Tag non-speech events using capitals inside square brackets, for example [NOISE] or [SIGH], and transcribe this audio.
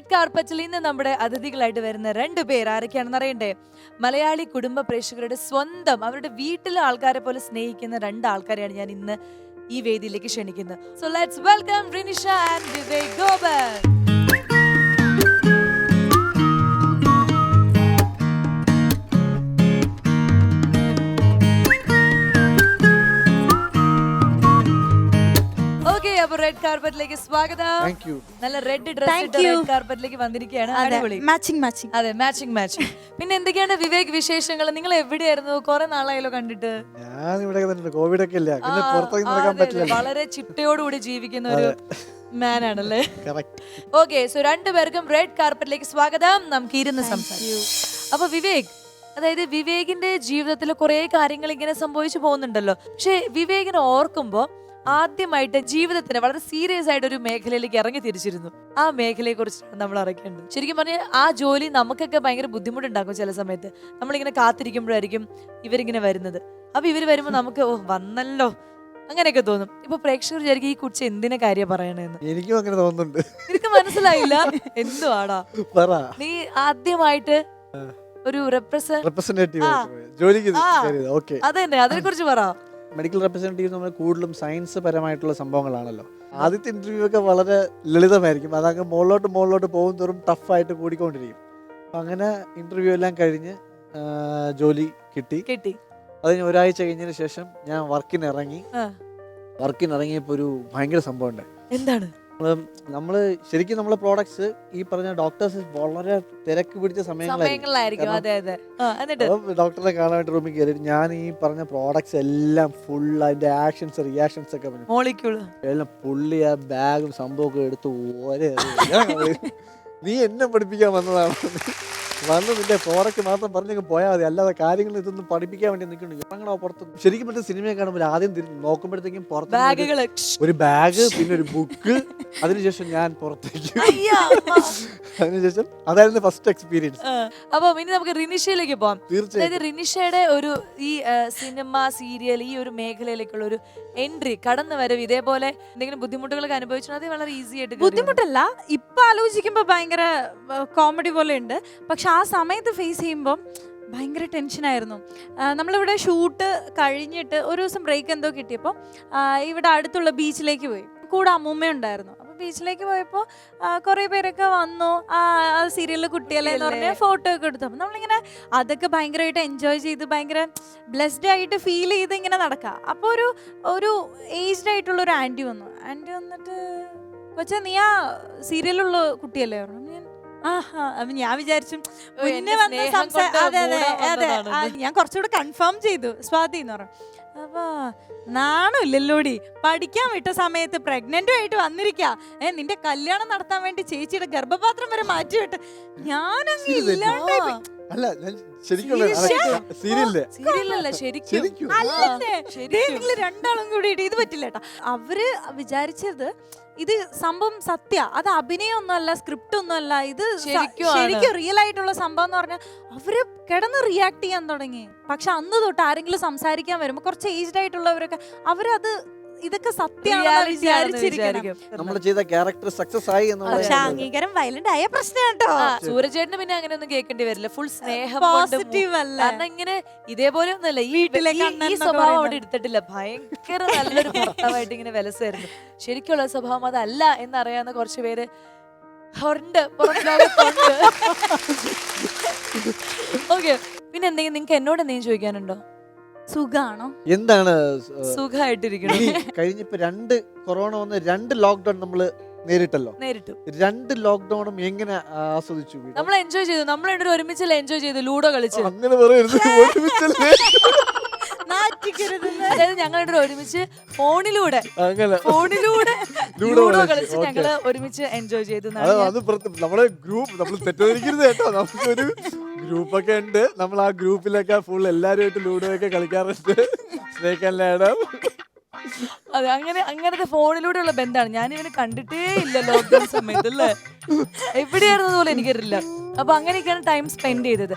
Red കാർപ്പറ്റിൽ ഇന്ന് നമ്മുടെ അതിഥികളായിട്ട് വരുന്ന രണ്ട് പേർ ആരൊക്കെയാണെന്ന് അറിയണ്ടേ? മലയാളി കുടുംബ പ്രേക്ഷകരുടെ സ്വന്തം അവരുടെ വീട്ടിലെ ആൾക്കാരെ പോലെ സ്നേഹിക്കുന്ന രണ്ട് ആൾക്കാരെയാണ് ഞാൻ ഇന്ന് ഈ വേദിയിലേക്ക് ക്ഷണിക്കുന്നത്. So let's welcome Rinisha and Vivek Gopan red കാർപ്പറ്റിലേക്ക് സ്വാഗതം നല്ല red dress Thank you. Red കാർപ്പറ്റിലേക്ക് വന്നിരിക്കുകയാണ്. അടിപൊളി. മാച്ചിങ് മാച്ചിങ് അതെ മാച്ചിങ് മാച്ചിങ് പിന്നെ എന്തൊക്കെയാണ് വിവേക് വിശേഷങ്ങൾ? നിങ്ങൾ എവിടെയായിരുന്നു? കുറെ നാളായല്ലോ കണ്ടിട്ട്. ഞാൻ ഇവിടെ തന്നെ കോവിഡ് ഒക്കെ ഇല്ല? പിന്നെ ആ, പുറത്തേക്ക് നടക്കാൻ അതെ. പറ്റില്ല വളരെ ചിട്ടയോടുകൂടി ജീവിക്കുന്ന ഒരു മാൻ ആണല്ലേ? കറക്റ്റ് ഓക്കെ സോ രണ്ടുപേർക്കും റെഡ് കാർപ്പറ്റിലേക്ക് സ്വാഗതം. നമുക്ക് ഇരുന്ന് സംസാരിക്കും. അപ്പൊ വിവേക് അതായത് വിവേകിന്റെ ജീവിതത്തിൽ കുറെ കാര്യങ്ങൾ ഇങ്ങനെ സംഭവിച്ചു പോകുന്നുണ്ടല്ലോ. പക്ഷെ വിവേകിനെ ഓർക്കുമ്പോ ആദ്യമായിട്ട് ജീവിതത്തിന് വളരെ സീരിയസ് ആയിട്ട് ഒരു മേഖലയിലേക്ക് ഇറങ്ങി തിരിച്ചിരുന്നു. ആ മേഖലയെ കുറിച്ചാണ് നമ്മൾ അറിയേണ്ടത് ശരിക്കും പറഞ്ഞാൽ ആ ജോലി നമുക്കൊക്കെ ഭയങ്കര ബുദ്ധിമുട്ടുണ്ടാക്കും ചില സമയത്ത്. നമ്മളിങ്ങനെ കാത്തിരിക്കുമ്പോഴായിരിക്കും ഇവരിങ്ങനെ വരുന്നത്. അപ്പൊ ഇവർ വരുമ്പോ നമുക്ക് ഓ വന്നല്ലോ. അങ്ങനെയൊക്കെ തോന്നും. ഇപ്പൊ പ്രേക്ഷകർ വിചാരിക്കും ഈ കുറിച്ച് എന്തിനെ കാര്യം പറയണെന്ന്? എനിക്കും അങ്ങനെ തോന്നുന്നുണ്ട്. എനിക്ക് മനസ്സിലായില്ല? എന്തുവാടാ? നീ ആദ്യമായിട്ട് ഒരു റെപ്രസെന്റ് റെപ്രസെന്റേറ്റീവ്. ജോലിക്ക് അതന്നെ. അതിനെ കുറിച്ച് പറ. മെഡിക്കൽ റെപ്രസെന്റേറ്റീവ് നമ്മൾ കൂടുതലും സയൻസ് പരമായിട്ടുള്ള സംഭവങ്ങളാണല്ലോ. ആദ്യത്തെ ഇന്റർവ്യൂ ഒക്കെ വളരെ ലളിതമായിരിക്കും. അതങ്ങ് മുകളിലോട്ട് മുകളിലോട്ട് പോകും തോറും ടഫായിട്ട് കൂടിക്കൊണ്ടിരിക്കും. അപ്പം അങ്ങനെ ഇന്റർവ്യൂ എല്ലാം കഴിഞ്ഞ് ജോലി കിട്ടി. കിട്ടി. അതിന് ഒരാഴ്ച കഴിഞ്ഞതിന് ശേഷം ഞാൻ വർക്കിന് ഇറങ്ങി. വർക്കിന് ഇറങ്ങിയപ്പോൾ ഒരു ഭയങ്കര സംഭവം ഉണ്ട് എന്താണ്? നമ്മൾ ശരിക്കും നമ്മളെ പ്രോഡക്ട്സ് ഈ പറഞ്ഞ ഡോക്ടേഴ്സ് വളരെ തിരക്ക് പിടിച്ച സമയങ്ങളായിരിക്കും. അതെ അതെ. ഡോക്ടറെ കാണാനായിട്ട് റൂമിൽ കയറി ഞാൻ ഈ പറഞ്ഞ പ്രോഡക്ട്സ് എല്ലാം ഫുൾ അതിന്റെ ആക്ഷൻസ് റിയാക്ഷൻസ് ഒക്കെ എല്ലാം പുള്ളി ആ ബാഗും സംഭവമൊക്കെ എടുത്ത് ഓരേ [LAUGHS] നീ എന്നെ പഠിപ്പിക്കാൻ വന്നതാണ്? വന്ന് നിന്റെ പ്രോഡക്റ്റ് മാത്രം പറഞ്ഞൊക്കെ പോയാൽ മതി. അല്ലാതെ കാര്യങ്ങൾ ഇതൊന്നും പഠിപ്പിക്കാൻ വേണ്ടി നിൽക്കുന്നു ഞങ്ങളോ പുറത്ത്? ശരിക്കും പറ്റും സിനിമയെ കാണുമ്പോൾ ആദ്യം തിരി- നോക്കുമ്പോഴത്തേക്കും പുറത്ത് ഒരു- ബാഗ് പിന്നെ ഒരു ബുക്ക്. അതിനുശേഷം ഞാൻ പുറത്തേക്ക്. അതിനുശേഷം അതായിരുന്നു ഫസ്റ്റ് എക്സ്പീരിയൻസ് അപ്പോൾ അപ്പൊ ഇനി നമുക്ക് റിനിഷയിലേക്ക് പോവാം. അതായത് റിനിഷയുടെ ഒരു ഈ സിനിമ സീരിയൽ ഈ ഒരു മേഖലയിലേക്കുള്ള ഒരു എൻട്രി കടന്നു വരവ് ഇതേപോലെ എന്തെങ്കിലും ബുദ്ധിമുട്ടുകളൊക്കെ അനുഭവിച്ചു അത് വളരെ ഈസി ആയിട്ട് ബുദ്ധിമുട്ടല്ല. ഇപ്പൊ ആലോചിക്കുമ്പോ ഭയങ്കര കോമഡി പോലെ ഉണ്ട്. പക്ഷെ ആ സമയത്ത് ഫേസ് ചെയ്യുമ്പം ഭയങ്കര ടെൻഷനായിരുന്നു നമ്മളിവിടെ ഷൂട്ട് കഴിഞ്ഞിട്ട് ഒരു ദിവസം ബ്രേക്ക് എന്തോ കിട്ടിയപ്പോൾ ഇവിടെ അടുത്തുള്ള ബീച്ചിലേക്ക് പോയി. കൂടെ അമ്മൂമ്മ ഉണ്ടായിരുന്നു. അപ്പോൾ ബീച്ചിലേക്ക് പോയപ്പോൾ കുറേ പേരൊക്കെ വന്നു. ആ സീരിയലിൽ കുട്ടികളെ എന്ന് പറഞ്ഞ ഫോട്ടോ ഒക്കെ എടുത്തു. അപ്പോൾ നമ്മളിങ്ങനെ അതൊക്കെ ഭയങ്കരമായിട്ട് എൻജോയ് ചെയ്ത് ഭയങ്കര ബ്ലെസ്ഡ് ആയിട്ട് ഫീൽ ചെയ്ത് ഇങ്ങനെ നടക്കുക അപ്പോൾ ഒരു ഒരു ഏജ്ഡ് ആയിട്ടുള്ള ഒരു ആന്റി വന്നു. ആന്റി വന്നിട്ട് കൊച്ചാ നീ ആ സീരിയലുള്ള കുട്ടിയല്ലേ? പറഞ്ഞു. അപ്പൊ ഞാൻ വിചാരിച്ചു പിന്നെ മുന്നേ വന്ന് സ്നേഹം അതെ അതെ അതെ. ഞാൻ കുറച്ചുകൂടെ കൺഫേം ചെയ്തു സ്വാതി എന്ന് പറഞ്ഞു. അപ്പൊ നാണില്ലല്ലോടി പഠിക്കാൻ വിട്ട സമയത്ത് പ്രഗ്നന്റും ആയിട്ട് വന്നിരിക്ക. ഏ നിന്റെ കല്യാണം നടത്താൻ വേണ്ടി ചേച്ചിയുടെ ഗർഭപാത്രം വരെ മാറ്റിവിട്ട്. ഞാനങ്ങ് Serious ആയിട്ട്? ഇല്ലാണ്ടായി. അല്ല ശരിക്കും Serious? സീരിയല്ലേ സീരിയലല്ല ശരിക്കും ശരിക്കും? അല്ലല്ലേ ആ, ശരിക്കും. നിങ്ങൾ രണ്ടാളും കൂടി ഇത് പറ്റില്ല കേട്ടോ അവർ വിചാരിച്ചത് ഇത് സംഭവം സത്യ അത് അഭിനയം അല്ല സ്ക്രിപ്റ്റ് ഒന്നുമല്ല ഇത് ശരിക്കും ശരിക്കും റിയൽ ആയിട്ടുള്ള സംഭവം എന്ന് പറഞ്ഞാൽ അവർ കിടന്ന് റിയാക്ട് ചെയ്യാൻ തുടങ്ങി പക്ഷെ അന്ന് തൊട്ട് ആരെങ്കിലും സംസാരിക്കാൻ വരുമ്പോ കുറച്ച് ഏജ്ഡ് ആയിട്ടുള്ളവരൊക്കെ അവരത് ഇതൊക്കെ സത്യമാണെന്ന് വിചാരിച്ചിരിക്കണം നമ്മൾ ചെയ്ത ക്യാരക്ടർ സക്സസ് ആയി പക്ഷെ അംഗീകാരം വയലന്റ് ആയ പ്രശ്നം കേട്ടോ സൂരജേട്ടന് പിന്നെ അങ്ങനെ ഒന്നും കേൾക്കേണ്ടി വരില്ല. ഫുൾ സ്നേഹം പോസിറ്റീവ് അല്ല. കാരണം ഇങ്ങനെ ഇതേപോലെ ഒന്നല്ല ഈ വീട്ടിലെ ഈ- സ്വഭാവം അവിടെ. എടുത്തിട്ടില്ല. ഭയങ്കര നല്ലൊരു ഭർത്താവായിട്ട് ഇങ്ങനെ വിലസായിരുന്നു ശരിക്കുള്ള സ്വഭാവം അതല്ല എന്നറിയാവുന്ന കുറച്ച് പേര് ഉണ്ട് ഓക്കെ [LAUGHS] പിന്നെ എന്തെങ്കിലും നിങ്ങൾക്ക് എന്നോട് എന്തെങ്കിലും ചോദിക്കാനുണ്ടോ? സുഖാണോ? എന്താണ് സുഖമായിട്ടിരിക്കണം കഴിഞ്ഞിപ്പോ രണ്ട് കൊറോണ വന്ന് രണ്ട് ലോക്ക്ഡൌൺ നമ്മൾ നേരിട്ടല്ലോ. നേരിട്ടു. രണ്ട് ലോക്ക്ഡൌണും എങ്ങനെ ആസ്വദിച്ചു? നമ്മൾ എൻജോയ് ചെയ്തു. നമ്മൾ രണ്ടുപേരും ഒരുമിച്ചല്ലേ എൻജോയ് ചെയ്തു ലൂഡോ കളിച്ച്? അങ്ങനെ പറയരുത്. [LAUGHS] ഒരുമിച്ചല്ലേ? അതായത് ഞങ്ങൾ രണ്ടുപേരും ഒരുമിച്ച് ഫോണിലൂടെ ഫോണിലൂടെ ലൂഡോ കളിച്ച്, ഞങ്ങൾ ഒരുമിച്ച് എൻജോയ് ചെയ്തു അത് നമ്മളെ ഗ്രൂപ്പ് നമ്മൾ തെറ്റിദ്ധരിക്കരുത് കേട്ടോ. നമുക്കൊരു ഗ്രൂപ്പൊക്കെ ഉണ്ട്. നമ്മൾ ആ ഗ്രൂപ്പിലൊക്കെ ഫുൾ എല്ലാവരുമായിട്ട് ലൂഡോ ഒക്കെ കളിക്കാറുണ്ട്. സ്നേക്ക് ആൻഡ് അതെ അങ്ങനെ അങ്ങനത്തെ ഫോണിലൂടെയുള്ള ബന്ധമാണ്. ഞാൻ ഇവനെ കണ്ടിട്ടേ ഇല്ല ലോക്ക്ഡൌൺ സമയത്ത് അല്ലേ? എവിടെയായിരുന്നു പോലും എനിക്കറിയില്ല. അപ്പൊ അങ്ങനെയൊക്കെയാണ് ടൈം സ്പെൻഡ് ചെയ്തത്.